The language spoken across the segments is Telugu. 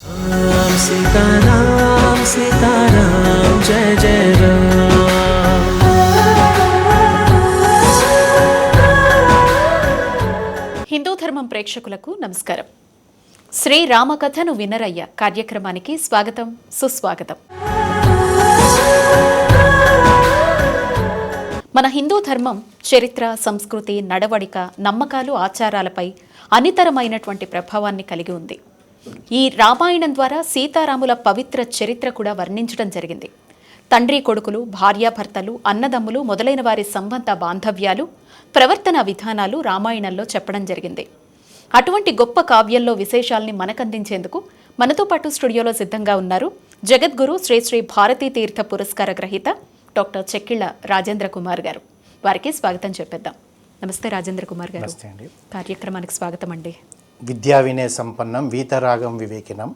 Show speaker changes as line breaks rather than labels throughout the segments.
राम सीताराम सीताराम जय जय राम
హిందూ ధర్మం ప్రేక్షకులకు నమస్కారం శ్రీ రామకథను వినరయ్య కార్యక్రమానికి స్వాగతం సుస్వాగతం మన హిందూ ధర్మం చరిత్ర సంస్కృతి నడవడిక నమ్మకాలు ఆచారాలపై అనితరమైనటువంటి ప్రభావాన్ని కలిగి ఉంది ఈ రామాయణం ద్వారా సీతారాముల పవిత్ర చరిత్ర కూడా వర్ణించడం జరిగింది. తండ్రి కొడుకులు భార్యాభర్తలు అన్నదమ్ములు మొదలైన వారి సంబంధ బాంధవ్యాలు ప్రవర్తన విధానాలు రామాయణంలో చెప్పడం జరిగింది. అటువంటి గొప్ప కావ్యంలో విశేషాల్ని మనకందించేందుకు మనతో పాటు స్టూడియోలో సిద్ధంగా ఉన్నారు జగద్గురు శ్రీ శ్రీ భారతీ తీర్థ పురస్కార గ్రహీత డాక్టర్ చెక్కిళ్ళ రాజేంద్ర కుమార్ గారు. వారికి స్వాగతం చెప్పేద్దాం. నమస్తే రాజేంద్ర కుమార్ గారు. కార్యక్రమానికి స్వాగతం అండి.
విద్యా వినయ సంపన్నం వీతరాగం వివేకినం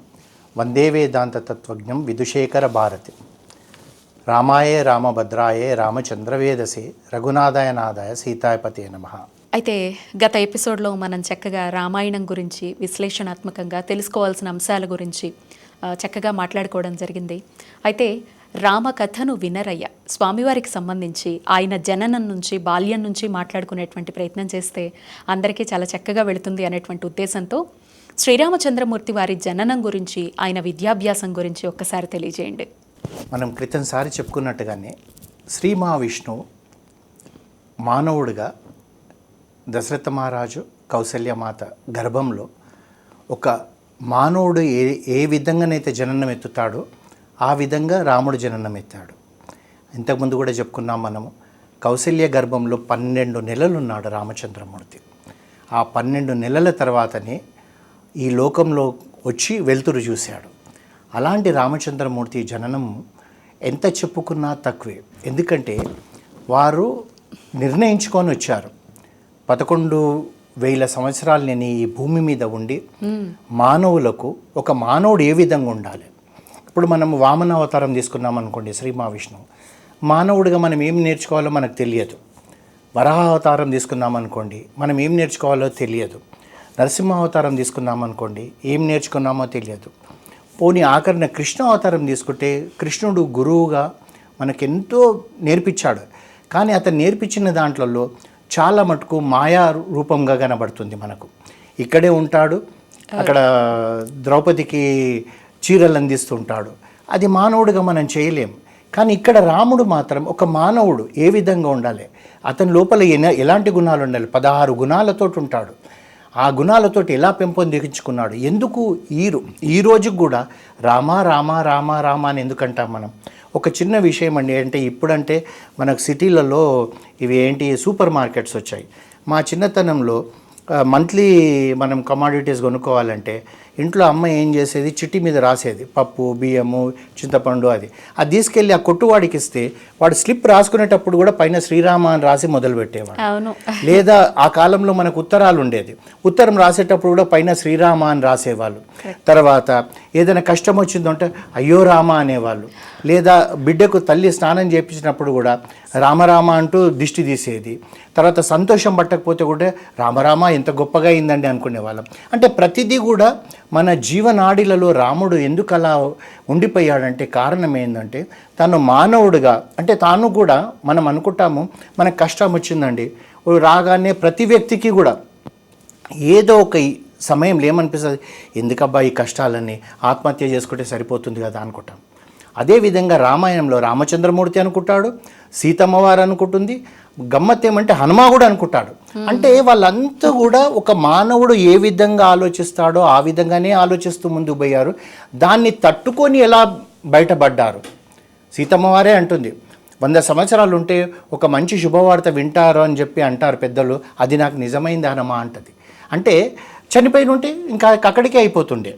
వందే వేదాంత తత్వజ్ఞం విదుశేఖర భారతి. రామాయే రామభద్రాయే రామచంద్రవేదసే రఘునాథాయ నాదాయ సీతాయపతే నమ.
అయితే గత ఎపిసోడ్లో మనం చక్కగా రామాయణం గురించి విశ్లేషణాత్మకంగా తెలుసుకోవాల్సిన అంశాల గురించి చక్కగా మాట్లాడుకోవడం జరిగింది. అయితే రామకథను వినరయ్య. స్వామివారికి సంబంధించి ఆయన జననం నుంచి బాల్యం నుంచి మాట్లాడుకునేటువంటి ప్రయత్నం చేస్తే అందరికీ చాలా చక్కగా వెళుతుంది అనేటువంటి ఉద్దేశంతో శ్రీరామచంద్రమూర్తి వారి జననం గురించి ఆయన విద్యాభ్యాసం గురించి ఒక్కసారి తెలియజేయండి.
మనం క్రితంసారి చెప్పుకున్నట్టుగానే శ్రీ మహావిష్ణువు మానవుడిగా దశరథ మహారాజు కౌసల్యమాత గర్భంలో ఒక మానవుడు ఏ ఏ విధంగానైతే జననం ఎత్తుతాడో ఆ విధంగా రాముడు జననం ఎత్తాడు. ఇంతకుముందు కూడా చెప్పుకున్నాం మనము కౌసల్య గర్భంలో పన్నెండు నెలలు ఉన్నాడు రామచంద్రమూర్తి. ఆ పన్నెండు నెలల తర్వాతనే ఈ లోకంలో వచ్చి వెలుతురు చూశాడు. అలాంటి రామచంద్రమూర్తి జననం ఎంత చెప్పుకున్నా తక్కువే. ఎందుకంటే వారు నిర్ణయించుకొని వచ్చారు. పదకొండు వేల సంవత్సరాలు నేను ఈ భూమి మీద ఉండి మానవులకు ఒక మానవుడు ఏ విధంగా ఉండాలి? ఇప్పుడు మనం వామన అవతారం తీసుకున్నాం అనుకోండి శ్రీ మహావిష్ణువు మానవుడిగా మనం ఏం నేర్చుకోవాలో మనకు తెలియదు. వరాహ అవతారం తీసుకున్నాం అనుకోండి మనం ఏం నేర్చుకోవాలో తెలియదు. నరసింహ అవతారం తీసుకున్నాం అనుకోండి ఏం నేర్చుకున్నామో తెలియదు. పోనీ ఆఖరిన కృష్ణ అవతారం తీసుకుంటే కృష్ణుడు గురువుగా మనకెంతో నేర్పించాడు. కానీ అతను నేర్పించిన దాంట్లో చాలా మటుకు మాయా రూపంగా కనబడుతుంది మనకు. ఇక్కడే ఉంటాడు. అక్కడ ద్రౌపదికి చీరలు అందిస్తుంటాడు. అది మానవుడిగా మనం చేయలేం కానీ ఇక్కడ రాముడు మాత్రం ఒక మానవుడు ఏ విధంగా ఉండాలి? అతని లోపల ఎన- ఎలాంటి గుణాలు ఉండాలి? పదహారు గుణాలతోటి ఉంటాడు. ఆ గుణాలతోటి ఎలా పెంపొందించుకున్నాడు ఎందుకు ఈ రో- ఈ రోజుకి కూడా రామ రామ రామ రామ అని ఎందుకంటాం మనం? ఒక చిన్న విషయం అండి. అంటే ఇప్పుడంటే మనకు సిటీలలో ఇవి ఏంటి సూపర్ మార్కెట్స్ వచ్చాయి. మా చిన్నతనంలో మంత్లీ మనం కమాడిటీస్ కొనుక్కోవాలంటే ఇంట్లో అమ్మ ఏం చేసేది? చిట్టి మీద రాసేది. పప్పు బియ్యము చింతపండు అది. అది తీసుకెళ్ళి ఆ కొట్టువాడికి ఇస్తే వాడు స్లిప్ రాసుకునేటప్పుడు కూడా పైన శ్రీరామ అని రాసి మొదలు పెట్టేవాడు.
అవును.
లేదా ఆ కాలంలో మనకు ఉత్తరాలు ఉండేది. ఉత్తరం రాసేటప్పుడు కూడా పైన శ్రీరామ అని రాసేవాళ్ళు. తర్వాత ఏదైనా కష్టం వచ్చిందంటే అయ్యో రామ అనేవాళ్ళు. లేదా బిడ్డకు తల్లి స్నానం చేయించినప్పుడు కూడా రామరామ అంటూ దిష్టి తీసేది. తర్వాత సంతోషం పట్టకపోతే కూడా రామరామ ఎంత గొప్పగా అయిందండి అనుకునేవాళ్ళం. అంటే ప్రతిదీ కూడా మన జీవనాడిలలో రాముడు ఎందుకు అలా ఉండిపోయాడంటే కారణం ఏంటంటే తను మానవుడిగా అంటే తాను కూడా మనం అనుకుంటాము మనకు కష్టం వచ్చిందండి. రాగానే ప్రతి వ్యక్తికి కూడా ఏదో ఒక సమయంలో ఏమనిపిస్తుంది? ఎందుకబ్బా ఈ కష్టాలన్నీ? ఆత్మహత్య చేసుకుంటే సరిపోతుంది కదా అనుకుంటాం. అదేవిధంగా రామాయణంలో రామచంద్రమూర్తి అనుకుంటాడు సీతమ్మవారు అనుకుంటుంది గమ్మత్ ఏమంటే హనుమా కూడా అనుకుంటాడు. అంటే వాళ్ళంతా కూడా ఒక మానవుడు ఏ విధంగా ఆలోచిస్తాడో ఆ విధంగానే ఆలోచిస్తూ ముందుకు పోయారు. దాన్ని తట్టుకొని ఎలా బయటపడ్డారు? సీతమ్మవారే అంటుంది. వంద సంవత్సరాలు ఉంటే ఒక మంచి శుభవార్త వింటారు అని చెప్పి అంటారు పెద్దలు. అది నాకు నిజమైంది హనుమా అంటది. అంటే చనిపోయిన ఉంటే ఇంకా అక్కడికే అయిపోతుండే.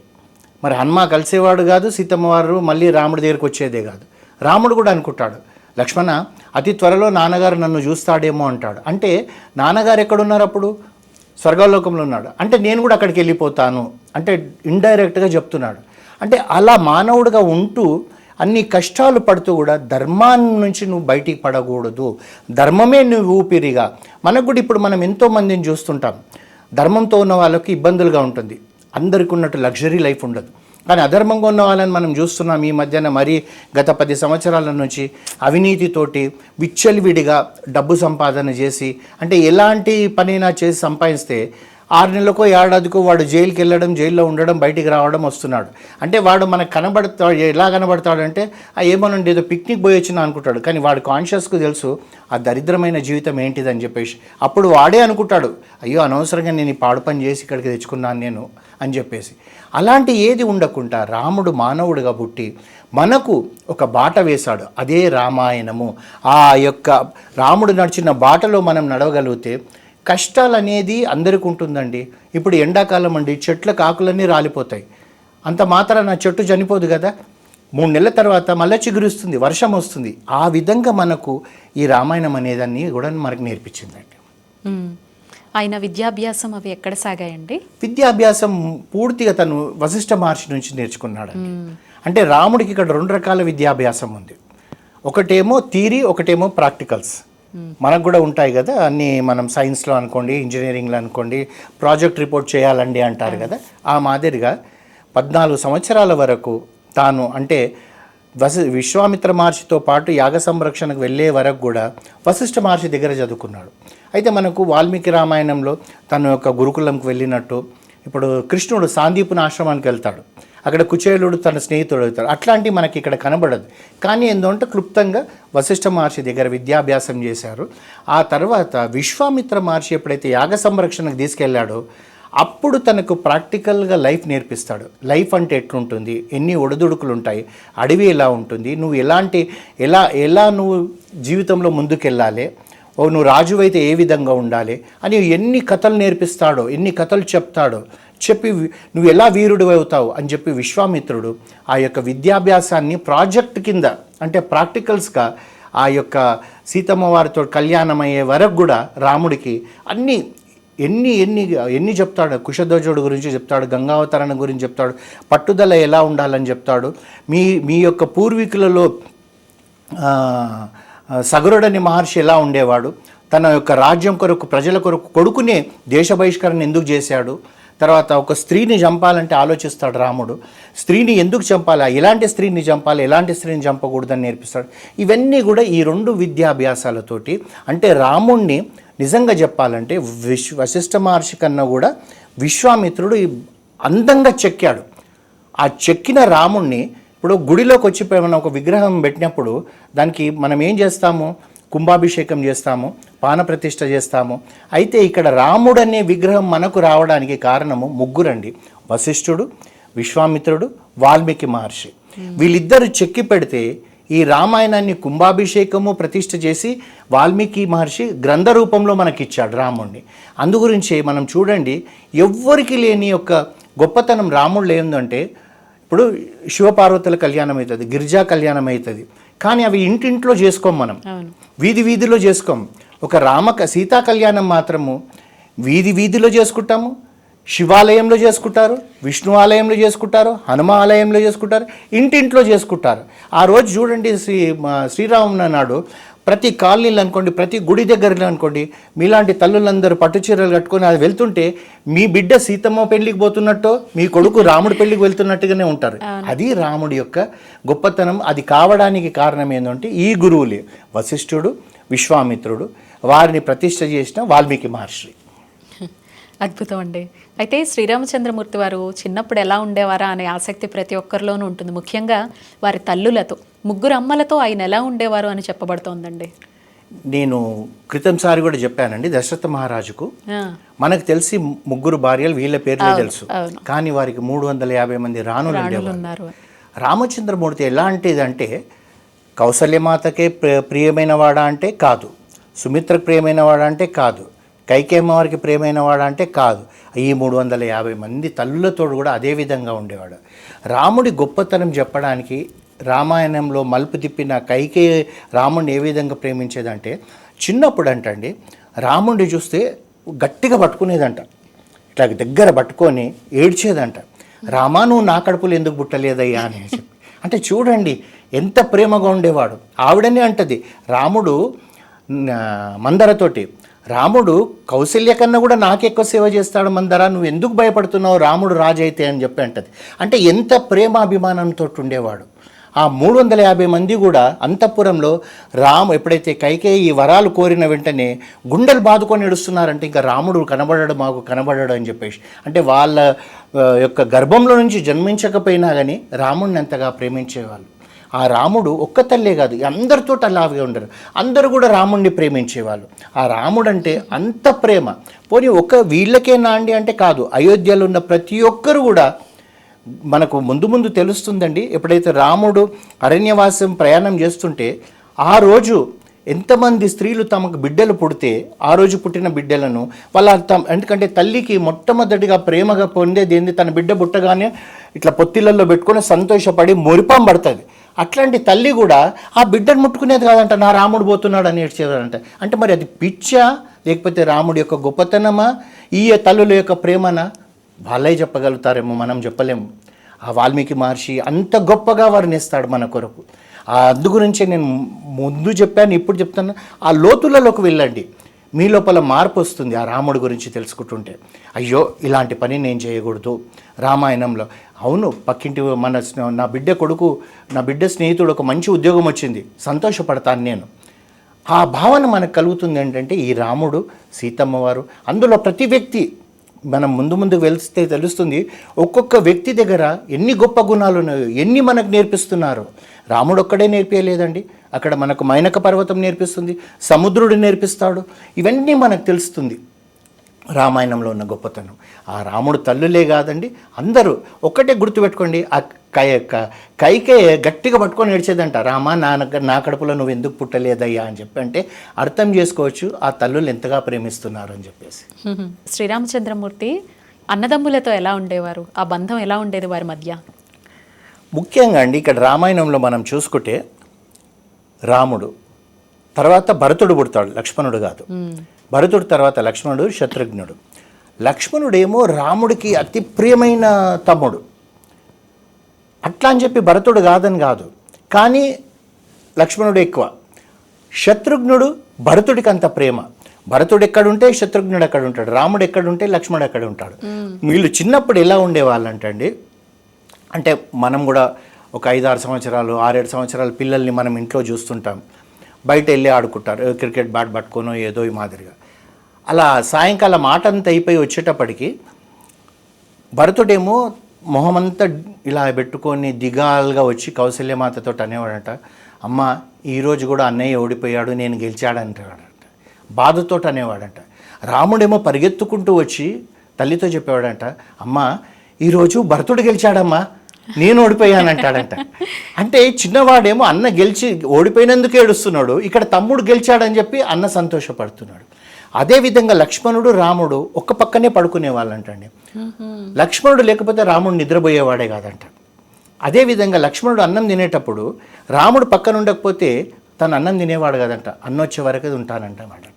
మరి హనుమ కలిసేవాడు కాదు సీతమ్మవారు మళ్ళీ రాముడి దగ్గరికి వచ్చేదే కాదు. రాముడు కూడా అనుకుంటాడు లక్ష్మణ అతి త్వరలో నాన్నగారు నన్ను చూస్తాడేమో అంటాడు. అంటే నాన్నగారు ఎక్కడున్నారు అప్పుడు? స్వర్గలోకంలో ఉన్నాడు. అంటే నేను కూడా అక్కడికి వెళ్ళిపోతాను అంటే ఇండైరెక్ట్గా చెప్తున్నాడు. అంటే అలా మానవుడిగా ఉంటూ అన్ని కష్టాలు పడుతూ కూడా ధర్మాన్ని నుంచి నువ్వు బయటికి పడకూడదు. ధర్మమే నువ్వు ఊపిరిగా. మనకు కూడా ఇప్పుడు మనం ఎంతో మందిని చూస్తుంటాం. ధర్మంతో ఉన్న వాళ్ళకి ఇబ్బందులుగా ఉంటుంది. అందరికి ఉన్నట్టు లగ్జరీ లైఫ్ ఉండదు. కానీ అధర్మంగా ఉన్న వాళ్ళని మనం చూస్తున్నాం ఈ మధ్యన మరీ గత పది సంవత్సరాల నుంచి అవినీతితోటి విచ్చలివిడిగా డబ్బు సంపాదన చేసి అంటే ఎలాంటి పనైనా చేసి సంపాదిస్తే ఆరు నెలలకో ఏడాదికో వాడు జైలుకి వెళ్ళడం జైల్లో ఉండడం బయటికి రావడం వస్తున్నాడు. అంటే వాడు మనకు కనబడతాడు ఎలా కనబడతాడంటే ఆ ఏమోనండి ఏదో పిక్నిక్ పోయొచ్చిన అనుకుంటాడు. కానీ వాడు కాన్షియస్కు తెలుసు ఆ దరిద్రమైన జీవితం ఏంటిదని చెప్పేసి. అప్పుడు వాడే అనుకుంటాడు అయ్యో అనవసరంగా నేను ఈ పాడు పని చేసి ఇక్కడికి తెచ్చుకున్నాను నేను. అని చెప్పేసి. అలాంటి ఏది ఉండకుండా రాముడు మానవుడిగా పుట్టి మనకు ఒక బాట వేశాడు. అదే రామాయణము. ఆ యొక్క రాముడు నడిచిన బాటలో మనం నడవగలిగితే కష్టాలు అనేది అందరికీ ఉంటుందండి. ఇప్పుడు ఎండాకాలం అండి. చెట్లకు ఆకులన్నీ రాలిపోతాయి. అంత మాత్రాన చెట్టు చనిపోదు కదా. మూడు నెలల తర్వాత మళ్ళీ చిగురుస్తుంది వర్షం వస్తుంది. ఆ విధంగా మనకు ఈ రామాయణం అనేదాన్ని కూడా మనకు నేర్పించిందండి.
ఆయన విద్యాభ్యాసం అవి ఎక్కడ సాగాయండి?
విద్యాభ్యాసం పూర్తిగా తను వశిష్ఠ మహర్షి నుంచి నేర్చుకున్నాడు అంటే రాముడికి ఇక్కడ రెండు రకాల విద్యాభ్యాసం ఉంది. ఒకటేమో థీరీ ఒకటేమో ప్రాక్టికల్స్. మనకు కూడా ఉంటాయి కదా అన్ని మనం సైన్స్లో అనుకోండి ఇంజనీరింగ్లో అనుకోండి ప్రాజెక్ట్ రిపోర్ట్ చేయాలండి అంటారు కదా. ఆ మాదిరిగా పద్నాలుగు సంవత్సరాల వరకు తాను అంటే వసి విశ్వామిత్ర మహర్షితో పాటు యాగ సంరక్షణకు వెళ్ళే వరకు కూడా వశిష్ఠ మహర్షి దగ్గర చదువుకున్నాడు. అయితే మనకు వాల్మీకి రామాయణంలో తన యొక్క గురుకులంకి వెళ్ళినట్టు ఇప్పుడు కృష్ణుడు సాందీపుని ఆశ్రమానికి వెళ్తాడు. అక్కడ కుచేలుడు తన స్నేహితుడు అవుతాడు. అట్లాంటివి మనకి ఇక్కడ కనబడదు. కానీ ఏంటంటే క్లుప్తంగా వశిష్ఠ మహర్షి దగ్గర విద్యాభ్యాసం చేశారు. ఆ తర్వాత విశ్వామిత్ర మహర్షి ఎప్పుడైతే యాగ సంరక్షణకు తీసుకెళ్ళాడో అప్పుడు తనకు ప్రాక్టికల్గా లైఫ్ నేర్పిస్తాడు. లైఫ్ అంటే ఎట్లుంటుంది? ఎన్ని ఒడిదుడుకులు ఉంటాయి అడవి ఎలా ఉంటుంది? నువ్వు ఎలాంటి ఎలా ఎలా నువ్వు జీవితంలో ముందుకెళ్ళాలి? ఓ నువ్వు రాజు అయితే ఏ విధంగా ఉండాలి? అని ఎన్ని కథలు నేర్పిస్తాడో ఎన్ని కథలు చెప్తాడో చెప్పి నువ్వు ఎలా వీరుడు అవుతావు? అని చెప్పి విశ్వామిత్రుడు ఆ యొక్క విద్యాభ్యాసాన్ని ప్రాజెక్ట్ కింద అంటే ప్రాక్టికల్స్గా ఆ యొక్క సీతమ్మ వారితో కళ్యాణం అయ్యే వరకు కూడా రాముడికి అన్ని ఎన్ని ఎన్ని ఎన్ని చెప్తాడు? కుషధ్వజుడు గురించి చెప్తాడు గంగావతరణ గురించి చెప్తాడు పట్టుదల ఎలా ఉండాలని చెప్తాడు. మీ మీ యొక్క పూర్వీకులలో సగరుడని మహర్షి ఎలా ఉండేవాడు? తన యొక్క రాజ్యం కొరకు ప్రజల కొరకు కొడుకునే దేశ బహిష్కరణ ఎందుకు చేశాడు? తర్వాత ఒక స్త్రీని చంపాలంటే ఆలోచిస్తాడు రాముడు. స్త్రీని ఎందుకు చంపాలి? ఎలాంటి స్త్రీని చంపాలి? ఎలాంటి స్త్రీని చంపకూడదని నేర్పిస్తాడు? ఇవన్నీ కూడా ఈ రెండు విద్యాభ్యాసాలతోటి అంటే రాముణ్ణి నిజంగా చెప్పాలంటే విశ్వ వశిష్ఠ మహర్షి కన్నా కూడా విశ్వామిత్రుడు అందంగా చెక్కాడు. ఆ చెక్కిన రాముణ్ణి ఇప్పుడు గుడిలోకి వచ్చి మనం ఒక విగ్రహం పెట్టినప్పుడు దానికి మనం ఏం చేస్తాము? కుంభాభిషేకం చేస్తాము పానప్రతిష్ఠ చేస్తాము. అయితే ఇక్కడ రాముడు అనే విగ్రహం మనకు రావడానికి కారణము ముగ్గురండి. వశిష్ఠుడు విశ్వామిత్రుడు వాల్మీకి మహర్షి. వీళ్ళిద్దరు చెక్కి పెడితే ఈ రామాయణాన్ని కుంభాభిషేకము ప్రతిష్ఠ చేసి వాల్మీకి మహర్షి గ్రంథ రూపంలో మనకిచ్చాడు రాముడిని అందు గురించి మనం చూడండి ఎవ్వరికి లేని యొక్క గొప్పతనం రాముడు ఏందంటే ఇప్పుడు శివపార్వతుల కళ్యాణం అవుతుంది గిరిజా కళ్యాణం అవుతుంది. కానీ అవి ఇంటింట్లో చేసుకోం మనం. వీధి వీధిలో చేసుకోం. ఒక రామక సీతా కళ్యాణం మాత్రము వీధి వీధిలో చేసుకుంటాము శివాలయంలో చేసుకుంటారు విష్ణు ఆలయంలో చేసుకుంటారు హనుమ ఆలయంలో చేసుకుంటారు ఇంటింట్లో చేసుకుంటారు. ఆ రోజు చూడండి శ్రీ మా శ్రీరామ నాడు ప్రతి కాలనీలు అనుకోండి ప్రతి గుడి దగ్గరలో అనుకోండి మీలాంటి తల్లులందరూ పట్టు చీరలు కట్టుకొని అది వెళ్తుంటే మీ బిడ్డ సీతమ్మ పెళ్ళికి పోతున్నట్టు మీ కొడుకు రాముడి పెళ్ళికి వెళ్తున్నట్టుగానే ఉంటారు. అది రాముడి యొక్క గొప్పతనం. అది కావడానికి కారణం ఏంటంటే ఈ గురువులే. వశిష్ఠుడు విశ్వామిత్రుడు వారిని ప్రతిష్ఠ చేసిన వాల్మీకి మహర్షి.
అద్భుతం అండి. అయితే శ్రీరామచంద్రమూర్తి వారు చిన్నప్పుడు ఎలా ఉండేవారా అనే ఆసక్తి ప్రతి ఒక్కరిలోనూ ఉంటుంది. ముఖ్యంగా వారి తల్లులతో ముగ్గురు అమ్మలతో ఆయన ఎలా ఉండేవారు అని చెప్పబడుతోందండి.
నేను క్రితం సారి కూడా చెప్పానండి దశరథ మహారాజుకు. మనకు తెలిసి ముగ్గురు భార్యలు వీళ్ళ పేర్లే తెలుసు. కానీ వారికి మూడు వందల యాభై మంది రాణులు ఉండేవారు. రామచంద్రమూర్తి ఎలాంటిదంటే కౌసల్యమాతకే ప్రియ ప్రియమైన వాడా అంటే కాదు సుమిత్రకు ప్రియమైన వాడా అంటే కాదు కైకేమ్మవారికి వారికి వాడు అంటే కాదు. ఈ మూడు వందల యాభై మంది తల్లులతో కూడా అదే విధంగా ఉండేవాడు. రాముడి గొప్పతనం చెప్పడానికి రామాయణంలో మలుపు తిప్పిన కైకే రాముడిని ఏ విధంగా ప్రేమించేదంటే చిన్నప్పుడు అంటండి రాముడిని చూస్తే గట్టిగా పట్టుకునేదంట. ఇట్లా దగ్గర పట్టుకొని ఏడ్చేదంట. రామా నువ్వు నా కడుపులు ఎందుకు పుట్టలేదయ్యా అని చెప్పి. అంటే చూడండి ఎంత ప్రేమగా ఉండేవాడు. ఆవిడనే అంటది రాముడు మందరతోటి రాముడు కౌశల్య కన్నా కూడా నాకెక్కువ సేవ చేస్తాడు మందరా నువ్వు ఎందుకు భయపడుతున్నావు? రాముడు రాజు అయితే అని చెప్పి అంటది. అంటే ఎంత ప్రేమాభిమానంతో ఉండేవాడు ఆ మూడు వందల యాభై మంది కూడా అంతఃపురంలో రాము ఎప్పుడైతే కైకేయి ఈ వరాలు కోరిన వెంటనే గుండెలు బాదుకొని ఏడుస్తున్నారంటే ఇంకా రాముడు కనబడడు మాకు కనబడడు అని చెప్పేసి. అంటే వాళ్ళ యొక్క గర్భంలో నుంచి జన్మించకపోయినా కానీ రాముడిని ఎంతగా ప్రేమించేవాళ్ళు. ఆ రాముడు ఒక్క తల్లే కాదు అందరితో అలాగే ఉండరు. అందరూ కూడా రాముడిని ప్రేమించేవాళ్ళు. ఆ రాముడు అంటే అంత ప్రేమ. పోనీ ఒక వీళ్ళకేనా అండి అంటే కాదు అయోధ్యలో ఉన్న ప్రతి ఒక్కరు కూడా మనకు ముందు ముందు తెలుస్తుందండి. ఎప్పుడైతే రాముడు అరణ్యవాసం ప్రయాణం చేస్తుంటే ఆ రోజు ఎంతమంది స్త్రీలు తమకు బిడ్డలు పుడితే ఆ రోజు పుట్టిన బిడ్డలను వాళ్ళ తమ ఎందుకంటే తల్లికి మొట్టమొదటిగా ప్రేమగా పొందేది ఏంది? తన బిడ్డ పుట్టగానే ఇట్లా పొత్తిళ్ళల్లో పెట్టుకొని సంతోషపడి మురిపం పడుతుంది. అట్లాంటి తల్లి కూడా ఆ బిడ్డను ముట్టుకునేది కాదంట నా రాముడు పోతున్నాడు అని ఏడ్చేవారంట. అంటే మరి అది పిచ్చా లేకపోతే రాముడి యొక్క గొప్పతనమా? ఈ తల్లుల యొక్క ప్రేమనా? వాళ్ళే చెప్పగలుగుతారేమో మనం చెప్పలేము. ఆ వాల్మీకి మహర్షి అంత గొప్పగా వర్ణిస్తాడు మన కొరకు. ఆ అందు గురించి నేను ముందు చెప్పాను ఇప్పుడు చెప్తాను ఆ లోతులలోకి వెళ్ళండి. మీ లోపల మార్పు వస్తుంది ఆ రాముడి గురించి తెలుసుకుంటుంటే. అయ్యో ఇలాంటి పని నేను చేయకూడదు. రామాయణంలో అవును పక్కింటి మన నా బిడ్డ కొడుకు నా బిడ్డ స్నేహితుడు ఒక మంచి ఉద్యోగం వచ్చింది. సంతోషపడతాను నేను. ఆ భావన మనకు కలుగుతుంది ఏంటంటే ఈ రాముడు సీతమ్మ వారు అందులో ప్రతి వ్యక్తి మనం ముందు ముందు వెళ్తే తెలుస్తుంది ఒక్కొక్క వ్యక్తి దగ్గర ఎన్ని గొప్ప గుణాలు ఉన్నాయో ఎన్ని మనకు నేర్పిస్తున్నారు. రాముడు ఒక్కడే నేర్పించలేదండి అక్కడ మనకు మైనక పర్వతం నేర్పిస్తుంది సముద్రుడు నేర్పిస్తాడు. ఇవన్నీ మనకు తెలుస్తుంది. రామాయణంలో ఉన్న గొప్పతనం. ఆ రాముడు తల్లులే కాదండి అందరూ ఒక్కటే గుర్తుపెట్టుకోండి ఆ కై కైకే గట్టిగా పట్టుకొని ఏడ్చేదంట రామా నా నా కడుపులో నువ్వు ఎందుకు పుట్టలేదయ్యా? అని చెప్పి అంటే అర్థం చేసుకోవచ్చు ఆ తల్లులు ఎంతగా ప్రేమిస్తున్నారు? అని చెప్పేసి.
శ్రీరామచంద్రమూర్తి అన్నదమ్ములతో ఎలా ఉండేవారు? ఆ బంధం ఎలా ఉండేది వారి మధ్య?
ముఖ్యంగా అండి ఇక్కడ రామాయణంలో మనం చూసుకుంటే రాముడు. తర్వాత భరతుడు పుడతాడు లక్ష్మణుడు కాదు. భరతుడు తర్వాత లక్ష్మణుడు శత్రుఘ్నుడు. లక్ష్మణుడేమో రాముడికి అతి ప్రియమైన తమ్ముడు. అట్లా అని చెప్పి భరతుడు కాదని కాదు. కానీ లక్ష్మణుడు ఎక్కువ. శత్రుఘ్నుడు భరతుడికి అంత ప్రేమ. భరతుడు ఎక్కడుంటే శత్రుఘ్నుడు ఎక్కడ ఉంటాడు. రాముడు ఎక్కడుంటే లక్ష్మణుడు ఎక్కడ ఉంటాడు. వీళ్ళు చిన్నప్పుడు ఎలా ఉండేవాళ్ళంటండి అంటే మనం కూడా ఒక ఐదు ఆరు సంవత్సరాలు ఆరేడు సంవత్సరాల పిల్లల్ని మనం ఇంట్లో చూస్తుంటాం. బయట వెళ్ళి ఆడుకుంటారు. క్రికెట్ బ్యాట్ పట్టుకోనో ఏదో ఈ మాదిరిగా. అలా సాయంకాలం ఆట అంతా అయిపోయి వచ్చేటప్పటికి భరతుడేమో మొహమంతా ఇలా పెట్టుకొని దిగాలుగా వచ్చి కౌశల్యమాతతో అనేవాడంట. అమ్మ ఈరోజు కూడా అన్నయ్య ఓడిపోయాడు నేను గెలిచాడంటాడంట బాధతో అనేవాడంట. రాముడేమో పరిగెత్తుకుంటూ వచ్చి తల్లితో చెప్పేవాడంట. అమ్మ ఈరోజు భరతుడు గెలిచాడమ్మా. నేను ఓడిపోయానంటాడంట. అంటే చిన్నవాడేమో అన్న గెలిచి ఓడిపోయినందుకు ఏడుస్తున్నాడు ఇక్కడ తమ్ముడు గెలిచాడని చెప్పి అన్న సంతోషపడుతున్నాడు. అదేవిధంగా లక్ష్మణుడు రాముడు ఒక్క పక్కనే పడుకునే వాళ్ళంటండి. లక్ష్మణుడు లేకపోతే రాముడు నిద్రపోయేవాడే కాదంట. అదేవిధంగా లక్ష్మణుడు అన్నం తినేటప్పుడు రాముడు పక్కన ఉండకపోతే తను అన్నం తినేవాడు కదంట అన్న వచ్చే వరకే ఉంటానంట వాడట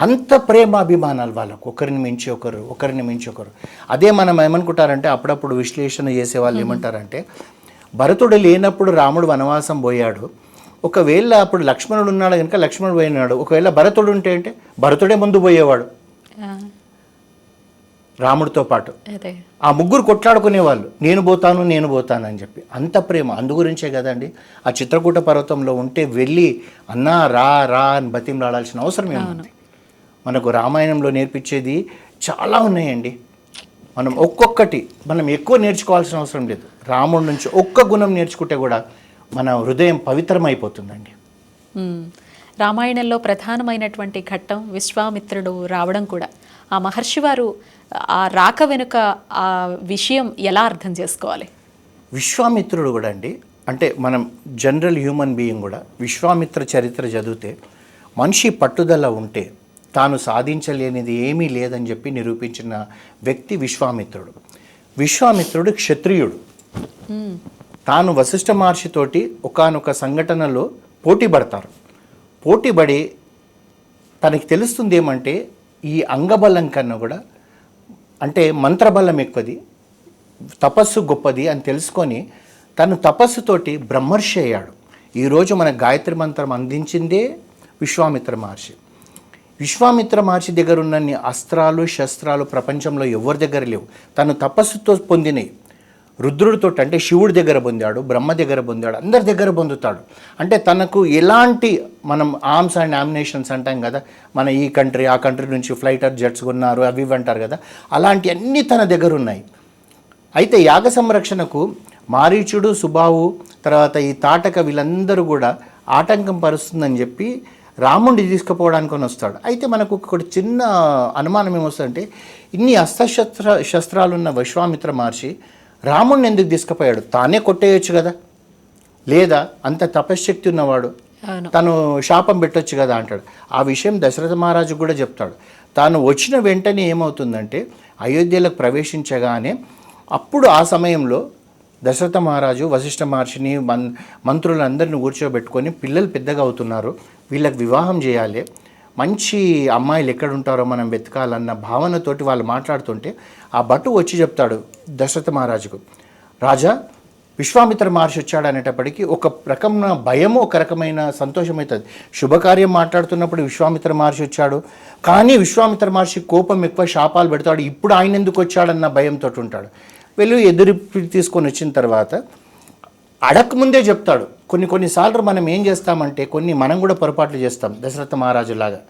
అంత ప్రేమాభిమానాలు వాళ్ళకు. ఒకరిని మించి ఒకరు ఒకరిని మించి ఒకరు. అదే మనం ఏమనుకుంటారంటే అప్పుడప్పుడు విశ్లేషణ చేసే వాళ్ళు ఏమంటారంటే భరతుడు లేనప్పుడు రాముడు వనవాసం పోయాడు. ఒకవేళ అప్పుడు లక్ష్మణుడు ఉన్నాడు కనుక లక్ష్మణుడు పోయినాడు. ఒకవేళ భరతుడు ఉంటే అంటే భరతుడే ముందు పోయేవాడు. రాముడితో పాటు. ఆ ముగ్గురు కొట్లాడుకునేవాళ్ళు. నేను పోతాను నేను పోతాను అని చెప్పి. అంత ప్రేమ. అందు గురించే కదండి. ఆ చిత్రకూట పర్వతంలో ఉంటే వెళ్ళి అన్నా రా రా అని బతిమలాడాల్సిన అవసరం ఏముంది? మనకు రామాయణంలో నేర్పించేది చాలా ఉన్నాయండి. మనం ఒక్కొక్కటి మనం ఎక్కువ నేర్చుకోవాల్సిన అవసరం లేదు. రాముడి నుంచి ఒక్క గుణం నేర్చుకుంటే కూడా మన హృదయం పవిత్రమైపోతుందండి.
రామాయణంలో ప్రధానమైనటువంటి ఘట్టం విశ్వామిత్రుడు రావడం కూడా. ఆ మహర్షి వారు ఆ రాక వెనుక ఆ విషయం ఎలా అర్థం చేసుకోవాలి?
విశ్వామిత్రుడు కూడా అండి అంటే మనం జనరల్ హ్యూమన్ బీయింగ్ కూడా విశ్వామిత్ర చరిత్ర చదివితే మనిషి పట్టుదల ఉంటే తాను సాధించలేనిది ఏమీ లేదని చెప్పి నిరూపించిన వ్యక్తి విశ్వామిత్రుడు. విశ్వామిత్రుడు క్షత్రియుడు. తాను వశిష్ఠ మహర్షితోటి ఒకానొక సంఘటనలో పోటీ పడతారు. పోటీపడి తనకి తెలుస్తుంది ఏమంటే ఈ అంగబలం కన్నా కూడా అంటే మంత్రబలం ఎక్కువది తపస్సు గొప్పది అని తెలుసుకొని తను తపస్సుతోటి బ్రహ్మర్షి అయ్యాడు. ఈరోజు మన గాయత్రి మంత్రం అందించిందే విశ్వామిత్ర మహర్షి. విశ్వామిత్ర మహర్షి దగ్గర ఉన్నన్ని అస్త్రాలు శస్త్రాలు ప్రపంచంలో ఎవరి దగ్గర లేవు. తను తపస్సుతో పొందినవి రుద్రుడితో అంటే శివుడి దగ్గర పొందాడు బ్రహ్మ దగ్గర పొందాడు అందరి దగ్గర పొందుతాడు. అంటే తనకు ఎలాంటి మనం ఆర్మ్స్ అండ్ ఆమినేషన్స్ అంటాం కదా మన ఈ కంట్రీ ఆ కంట్రీ నుంచి ఫ్లైటర్ జెట్స్ కొన్నారు అవి ఇవి అంటారు కదా అలాంటి అన్నీ తన దగ్గర ఉన్నాయి. అయితే యాగ సంరక్షణకు మారీచుడు సుబావు తర్వాత ఈ తాటక వీళ్ళందరూ కూడా ఆటంకం పరుస్తుందని చెప్పి రాముడిని తీసుకుపోవడానికి అని వస్తాడు. అయితే మనకు ఒకటి చిన్న అనుమానం ఏమొస్తుందంటే ఇన్ని అస్త్రశస్త్ర శస్త్రాలున్న విశ్వామిత్ర మహర్షి రాముడిని ఎందుకు తీసుకుపోయాడు? తానే కొట్టేయచ్చు కదా? లేదా అంత తపశ్శక్తి ఉన్నవాడు తను శాపం పెట్టొచ్చు కదా అంటాడు. ఆ విషయం దశరథ మహారాజు కూడా చెప్తాడు. తాను వచ్చిన వెంటనే ఏమవుతుందంటే అయోధ్యలకు ప్రవేశించగానే అప్పుడు ఆ సమయంలో దశరథ మహారాజు వశిష్ఠ మహర్షిని మన్ మంత్రులందరిని కూర్చోబెట్టుకొని పిల్లలు పెద్దగా అవుతున్నారు. వీళ్ళకి వివాహం చేయాలి. మంచి అమ్మాయిలు ఎక్కడ ఉంటారో మనం వెతకాలన్న భావనతోటి వాళ్ళు మాట్లాడుతుంటే ఆ భటు వచ్చి చెప్తాడు దశరథ మహారాజుకు రాజా విశ్వామిత్ర మహర్షి వచ్చాడు అనేటప్పటికీ ఒక రకమైన భయము ఒక రకమైన సంతోషం అవుతుంది. శుభకార్యం మాట్లాడుతున్నప్పుడు విశ్వామిత్ర మహర్షి వచ్చాడు. కానీ విశ్వామిత్ర మహర్షి కోపం ఎక్కువ శాపాలు పెడతాడు. ఇప్పుడు ఆయన ఎందుకు వచ్చాడన్న భయంతో ఉంటాడు. వెళ్ళి ఎదురు తీసుకొని వచ్చిన తర్వాత అడక్ ముందే చెప్తాడు. కొన్ని కొన్నిసార్లు మనం ఏం చేస్తామంటే కొన్ని మనం కూడా పొరపాట్లు చేస్తాం దశరథ మహారాజు లాగా.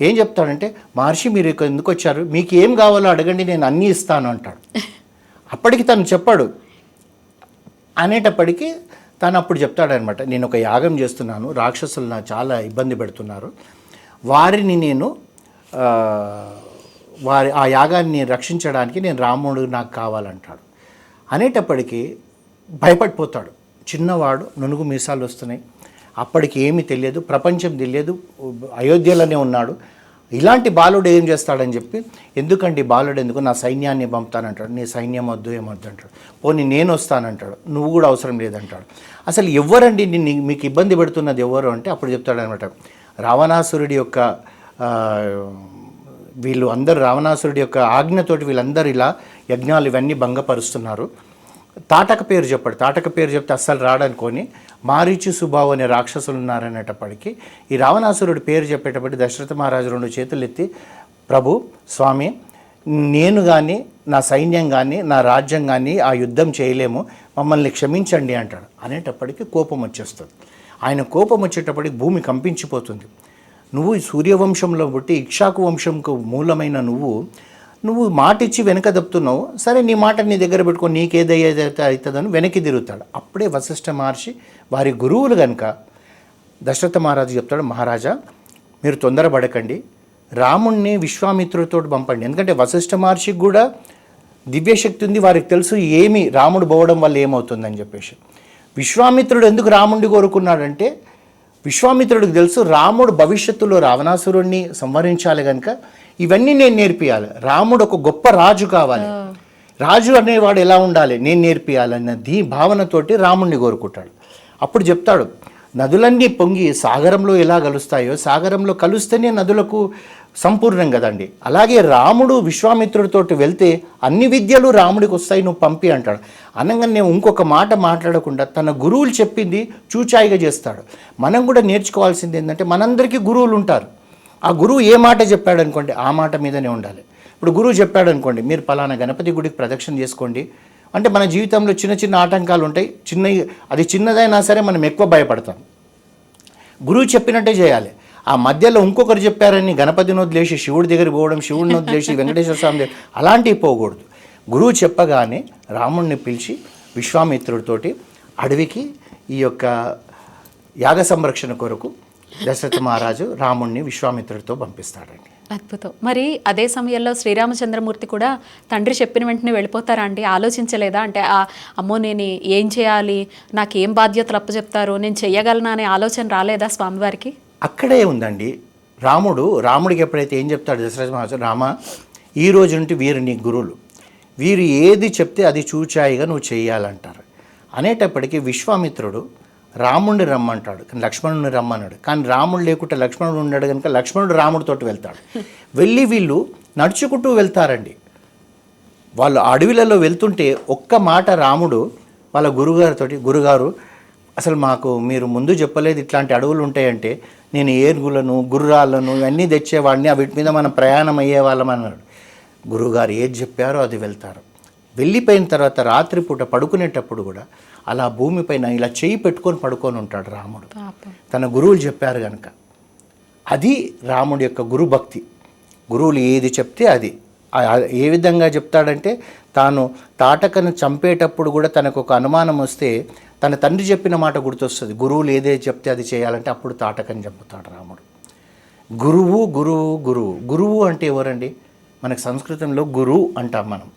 ఏం చెప్తాడంటే మహర్షి మీరు ఎందుకు వచ్చారు? మీకు ఏం కావాలో అడగండి నేను అన్నీ ఇస్తాను అంటాడు. అప్పటికి తను చెప్పాడు. అనేటప్పటికీ తను అప్పుడు చెప్తాడనమాట నేను ఒక యాగం చేస్తున్నాను రాక్షసులు నాకు చాలా ఇబ్బంది పెడుతున్నారు. వారిని నేను వారి ఆ యాగాన్ని రక్షించడానికి నేను రాముడు నాకు కావాలంటాడు. అనేటప్పటికీ భయపడిపోతాడు. చిన్నవాడు నునుగు మీసాలు వస్తున్నాయి. అప్పటికి ఏమీ తెలియదు ప్రపంచం తెలియదు అయోధ్యలోనే ఉన్నాడు. ఇలాంటి బాలుడు ఏం చేస్తాడని చెప్పి ఎందుకండి బాలుడు ఎందుకు నా సైన్యాన్ని పంపుతానంటాడు? నీ సైన్యం వద్దు ఏమొద్దు అంటాడు. పోనీ నేను వస్తానంటాడు నువ్వు కూడా అవసరం లేదంటాడు. అసలు ఎవరండి నిన్ను మీకు ఇబ్బంది పెడుతున్నది ఎవరు అంటే అప్పుడు చెప్తాడనమాట. రావణాసురుడి యొక్క వీళ్ళు అందరూ రావణాసురుడి యొక్క ఆజ్ఞతోటి వీళ్ళందరూ ఇలా యజ్ఞాలు ఇవన్నీ భంగపరుస్తున్నారు. తాటక పేరు చెప్పాడు. తాటక పేరు చెప్తే అస్సలు రాడనుకొని మారీచి సుబావు అనే రాక్షసులు ఉన్నారనేటప్పటికీ ఈ రావణాసురుడు పేరు చెప్పేటప్పటికి దశరథ మహారాజు రెండు చేతులు ఎత్తి ప్రభు స్వామి నేను కానీ నా సైన్యం కానీ నా రాజ్యం కానీ ఆ యుద్ధం చేయలేము. మమ్మల్ని క్షమించండి అంటాడు. అనేటప్పటికీ కోపం వచ్చేస్తుంది. ఆయన కోపం వచ్చేటప్పటికి భూమి కంపించిపోతుంది. నువ్వు సూర్యవంశంలో పుట్టి ఇక్షాకు వంశంకు మూలమైన నువ్వు నువ్వు మాట ఇచ్చి వెనక దప్పుతున్నావు సరే నీ మాట నీ దగ్గర పెట్టుకొని నీకేదైతే అవుతుందని వెనక్కి తిరుగుతాడు. అప్పుడే వశిష్ఠ మహర్షి వారి గురువులు కనుక దశరథ మహారాజు చెప్తాడు మహారాజా మీరు తొందరపడకండి. రాముణ్ణి విశ్వామిత్రుడితో పంపండి. ఎందుకంటే వశిష్ఠ మహర్షికి కూడా దివ్యశక్తి ఉంది వారికి తెలుసు ఏమి రాముడు పోవడం వల్ల ఏమవుతుందని చెప్పేసి. విశ్వామిత్రుడు ఎందుకు రాముడిని కోరుకున్నాడంటే విశ్వామిత్రుడికి తెలుసు రాముడు భవిష్యత్తులో రావణాసురుణ్ణి సంవరించాలి కనుక ఇవన్నీ నేను నేర్పియాలి. రాముడు ఒక గొప్ప రాజు కావాలి. రాజు అనేవాడు ఎలా ఉండాలి? నేను నేర్పియాలన్న దీ భావనతోటి రాముణ్ణి కోరుకుంటాడు. అప్పుడు చెప్తాడు నదులన్నీ పొంగి సాగరంలో ఎలా కలుస్తాయో సాగరంలో కలుస్తేనే నదులకు సంపూర్ణం కదండి. అలాగే రాముడు విశ్వామిత్రుడితోటి వెళ్తే అన్ని విద్యలు రాముడికి వస్తాయి నువ్వు పంపి అంటాడు. అనగానే ఇంకొక మాట మాట్లాడకుండా తన గురువులు చెప్పింది చూచాయిగా చేస్తాడు. మనం కూడా నేర్చుకోవాల్సింది ఏంటంటే మనందరికీ గురువులు ఉంటారు. ఆ గురువు ఏ మాట చెప్పాడు అనుకోండి ఆ మాట మీదనే ఉండాలి. ఇప్పుడు గురువు చెప్పాడు అనుకోండి మీరు పలానా గణపతి గుడికి ప్రదక్షిణ చేసుకోండి. అంటే మన జీవితంలో చిన్న చిన్న ఆటంకాలు ఉంటాయి చిన్న అది చిన్నదైనా సరే మనం ఎక్కువ భయపడతాం. గురువు చెప్పినట్టే చేయాలి. ఆ మధ్యలో ఇంకొకరు చెప్పారని గణపతిని వదిలేసి శివుడి దగ్గర పోవడం శివుడిని వదిలేసి వెంకటేశ్వర స్వామి దగ్గర అలాంటివి పోకూడదు. గురువు చెప్పగానే రాముణ్ణి పిలిచి విశ్వామిత్రుడితోటి అడవికి ఈ యొక్క యాగ సంరక్షణ కొరకు దశరథ మహారాజు రాముణ్ణి విశ్వామిత్రుడితో పంపిస్తాడండి.
అద్భుతం. మరి అదే సమయంలో శ్రీరామచంద్రమూర్తి కూడా తండ్రి చెప్పిన వెంటనే వెళ్ళిపోతారా అండి? ఆలోచించలేదా? అంటే ఆ అమ్మో నేను ఏం చేయాలి? నాకు ఏం బాధ్యతలు అప్పచెప్తారు? నేను చెయ్యగలనా? అనే ఆలోచన రాలేదా స్వామివారికి?
అక్కడే ఉందండి. రాముడు రాముడికి ఎప్పుడైతే ఏం చెప్తాడు దశరథ మహారాజు? రామ ఈ రోజు నుండి వీరు నీ గురువులు వీరు ఏది చెప్తే అది చూచాయిగా నువ్వు చేయాలంటారు అనేటప్పటికీ విశ్వామిత్రుడు రాముడిని రమ్మంటాడు కానీ లక్ష్మణుడిని రమ్మన్నాడు. కానీ రాముడు లేకుంటే లక్ష్మణుడు ఉన్నాడు కనుక లక్ష్మణుడు రాముడితో వెళ్తాడు. వెళ్ళి వీళ్ళు నడుచుకుంటూ వెళ్తారండి. వాళ్ళు అడవిలలో వెళ్తుంటే ఒక్క మాట రాముడు వాళ్ళ గురుగారితో గురుగారు అసలు మాకు మీరు ముందు చెప్పలేదు ఇట్లాంటి అడవులు ఉంటాయంటే నేను ఏనుగులను గుర్రాలను ఇవన్నీ తెచ్చేవాడిని వీటి మీద మనం ప్రయాణం అయ్యే వాళ్ళం అన్నాడు. గురుగారు ఏది చెప్పారో అది వెళ్తారు. వెళ్ళిపోయిన తర్వాత రాత్రిపూట పడుకునేటప్పుడు కూడా అలా భూమిపైన ఇలా చేయి పెట్టుకొని పడుకొని ఉంటాడు రాముడు. తన గురువులు చెప్పారు కనుక అది రాముడి యొక్క గురు భక్తి. గురువులు ఏది చెప్తే అది. ఏ విధంగా చెప్తాడంటే తాను తాటకను చంపేటప్పుడు కూడా తనకు ఒక అనుమానం వస్తే తన తండ్రి చెప్పిన మాట గుర్తొస్తుంది. గురువులు ఏదైతే చెప్తే అది చేయాలంటే అప్పుడు తాటకని చంపుతాడు రాముడు. గురువు గురువు గురువు. గురువు అంటే ఎవరండి? మనకు సంస్కృతంలో గురువు అంటాం మనం.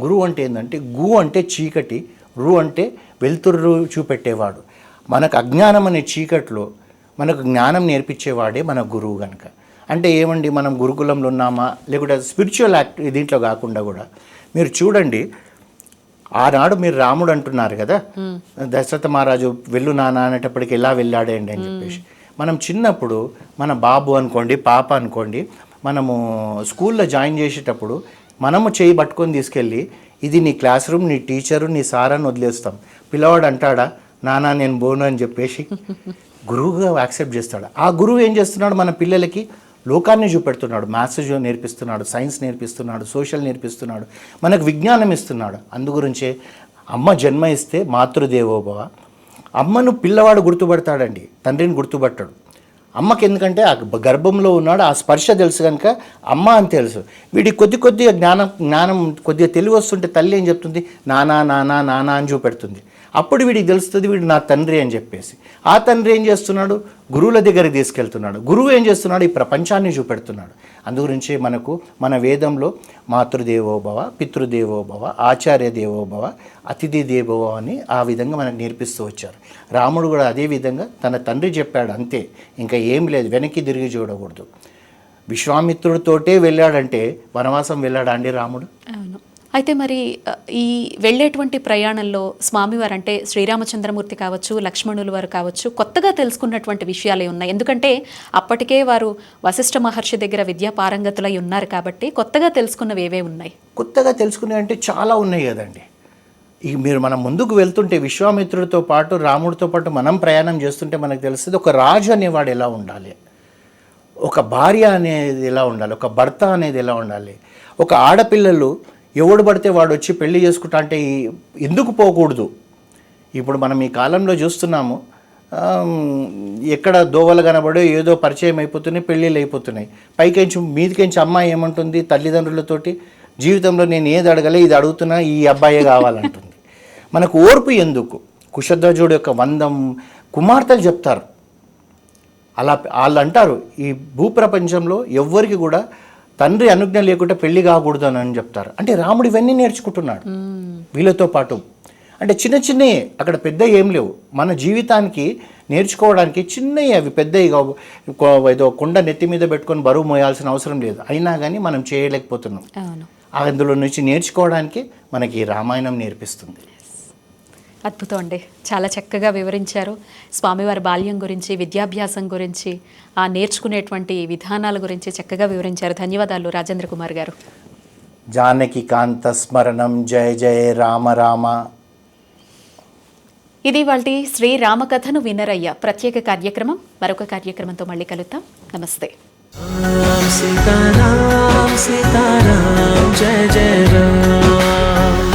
గురువు అంటే ఏంటంటే గు అంటే చీకటి రు అంటే వెలుతురు చూపెట్టేవాడు. మనకు అజ్ఞానం అనే చీకట్లో మనకు జ్ఞానం నేర్పించేవాడే మన గురువు కనుక అంటే ఏమండి మనం గురుకులంలో ఉన్నామా? లేకుంటే స్పిరిచువల్ యాక్ట్ దీంట్లో కాకుండా కూడా. మీరు చూడండి ఆనాడు మీరు రాముడు అంటున్నారు కదా? దశరథ మహారాజు వెళ్ళు నాన్న అనేటప్పటికి ఎలా వెళ్ళాడండి అని చెప్పేసి. మనం చిన్నప్పుడు మన బాబు అనుకోండి పాప అనుకోండి మనము స్కూల్లో జాయిన్ చేసేటప్పుడు మనము చేయి పట్టుకొని తీసుకెళ్ళి ఇది నీ క్లాస్ రూమ్ నీ టీచరు నీ సార్ అని వదిలేస్తాం. పిల్లవాడు అంటాడా నానా నేను బోను అని చెప్పేసి గురువుగా యాక్సెప్ట్ చేస్తాడు. ఆ గురువు ఏం చేస్తున్నాడు మన పిల్లలకి లోకాన్ని చూపెడుతున్నాడు. మ్యాథ్స్ నేర్పిస్తున్నాడు సైన్స్ నేర్పిస్తున్నాడు సోషల్ నేర్పిస్తున్నాడు మనకు విజ్ఞానం ఇస్తున్నాడు. అందు గురించే అమ్మ జన్మ ఇస్తే మాతృదేవోభవ. అమ్మను పిల్లవాడు గుర్తుపడతాడండి తండ్రిని గుర్తుపట్టాడు. అమ్మకి ఎందుకంటే ఆ గర్భంలో ఉన్నాడు ఆ స్పర్శ తెలుసు కనుక అమ్మ అని తెలుసు. వీడి కొద్ది కొద్దిగా జ్ఞానం జ్ఞానం కొద్దిగా తెలివి వస్తుంటే తల్లి ఏం చెప్తుంది? నానా నానా నానా అని చూపెడుతుంది. అప్పుడు వీడికి తెలుస్తుంది వీడు నా తండ్రి అని చెప్పేసి. ఆ తండ్రి ఏం చేస్తున్నాడు? గురువుల దగ్గరికి తీసుకెళ్తున్నాడు. గురువు ఏం చేస్తున్నాడు? ఈ ప్రపంచాన్ని చూపెడుతున్నాడు. అందుగురించి మనకు మన వేదంలో మాతృదేవోభవ పితృదేవోభవ ఆచార్య దేవోభవ అతిథి దేవోభవ అని ఆ విధంగా మనకు నేర్పిస్తూ వచ్చారు. రాముడు కూడా అదే విధంగా తన తండ్రి చెప్పాడు అంతే. ఇంకా ఏం లేదు. వెనక్కి తిరిగి చూడకూడదు. విశ్వామిత్రుడితోటే వెళ్ళాడంటే వనవాసం వెళ్ళాడా అండి రాముడు?
అవును. అయితే మరి ఈ వెళ్ళేటువంటి ప్రయాణంలో స్వామివారు అంటే శ్రీరామచంద్రమూర్తి కావచ్చు లక్ష్మణులు వారు కావచ్చు కొత్తగా తెలుసుకున్నటువంటి విషయాలే ఉన్నాయి. ఎందుకంటే అప్పటికే వారు వశిష్ఠ మహర్షి దగ్గర విద్యా పారంగతులై ఉన్నారు కాబట్టి కొత్తగా తెలుసుకున్నవి ఏవే ఉన్నాయి?
కొత్తగా తెలుసుకునే అంటే చాలా ఉన్నాయి కదండి. ఈ మీరు మనం ముందుకు వెళ్తుంటే విశ్వామిత్రుడితో పాటు రాముడితో పాటు మనం ప్రయాణం చేస్తుంటే మనకు తెలుస్తుంది ఒక రాజు అనేవాడు ఎలా ఉండాలి? ఒక భార్య అనేది ఎలా ఉండాలి? ఒక భర్త అనేది ఎలా ఉండాలి? ఒక ఆడపిల్లలు ఎవడు పడితే వాడు వచ్చి పెళ్ళి చేసుకుంటా అంటే ఎందుకు పోకూడదు? ఇప్పుడు మనం ఈ కాలంలో చూస్తున్నాము ఎక్కడ దోవలు కనబడో ఏదో పరిచయం అయిపోతున్నాయి పెళ్ళిళ్ళు అయిపోతున్నాయి. పైకించి మీదికించి అమ్మాయి ఏమంటుంది తల్లిదండ్రులతోటి జీవితంలో నేను ఏది అడగలే ఇది అడుగుతున్నా ఈ అబ్బాయే కావాలంటుంది. మనకు ఓర్పు ఎందుకు? కుశధ్వజుడు యొక్క వందం కుమార్తెలు చెప్తారు. అలా వాళ్ళు అంటారు ఈ భూప్రపంచంలో ఎవ్వరికి కూడా తండ్రి అనుజ్ఞ లేకుండా పెళ్ళి కాకూడదు అని అని చెప్తారు. అంటే రాముడు ఇవన్నీ నేర్చుకుంటున్నాడు. వీళ్ళతో పాటు. అంటే చిన్న చిన్నవి అక్కడ పెద్ద ఏం లేవు. మన జీవితానికి నేర్చుకోవడానికి చిన్నవి అవి పెద్దవి ఏదో కొండ నెత్తి మీద పెట్టుకొని బరువు మోయాల్సిన అవసరం లేదు. అయినా కానీ మనం చేయలేకపోతున్నాం. అందులో నుంచి నేర్చుకోవడానికి మనకి రామాయణం నేర్పిస్తుంది.
అద్భుతం అండి చాలా చక్కగా వివరించారు. స్వామివారి బాల్యం గురించి విద్యాభ్యాసం గురించి ఆ నేర్చుకునేటువంటి విధానాల గురించి చక్కగా వివరించారు. ధన్యవాదాలు రాజేంద్ర కుమార్ గారు.
జానకి కాంత స్మరణం. జయ జయ రామ రామ.
ఇది వాళ్ళ శ్రీరామకథను వినరయ్య. ప్రత్యేక కార్యక్రమం. మరొక కార్యక్రమంతో మళ్ళీ కలుద్దాం. నమస్తే.
సీతారాం సీతారాం జయ జయ రామ.